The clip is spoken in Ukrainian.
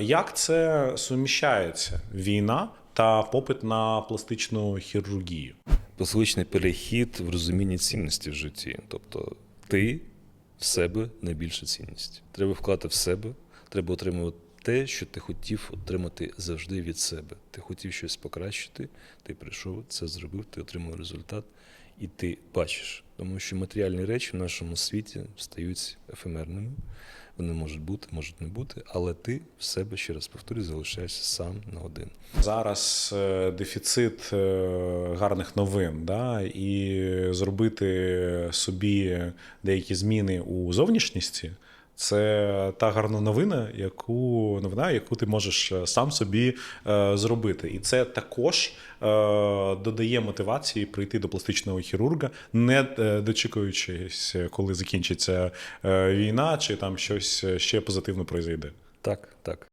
Як це суміщається? Війна та попит на пластичну хірургію? Пластичний перехід в розумінні цінності в житті. Тобто ти в себе найбільша цінність. Треба вкладати в себе, треба отримувати те, що ти хотів отримати завжди від себе. Ти хотів щось покращити, ти прийшов, це зробив, ти отримав результат, і ти бачиш. Тому що матеріальні речі в нашому світі стають ефемерними. Вони можуть бути, можуть не бути, але ти в себе, ще раз повторюю, залишаєшся сам на один. Зараз е, дефіцит е, гарних новин, да? і зробити собі деякі зміни у зовнішністі. Це та гарна новина, яку новина, яку ти можеш е, сам собі е, зробити. І це також е, додає мотивації прийти до пластичного хірурга, не дочекуючись, дочікуючись, коли закінчиться е, війна, чи там щось ще позитивно пройде. Так, так.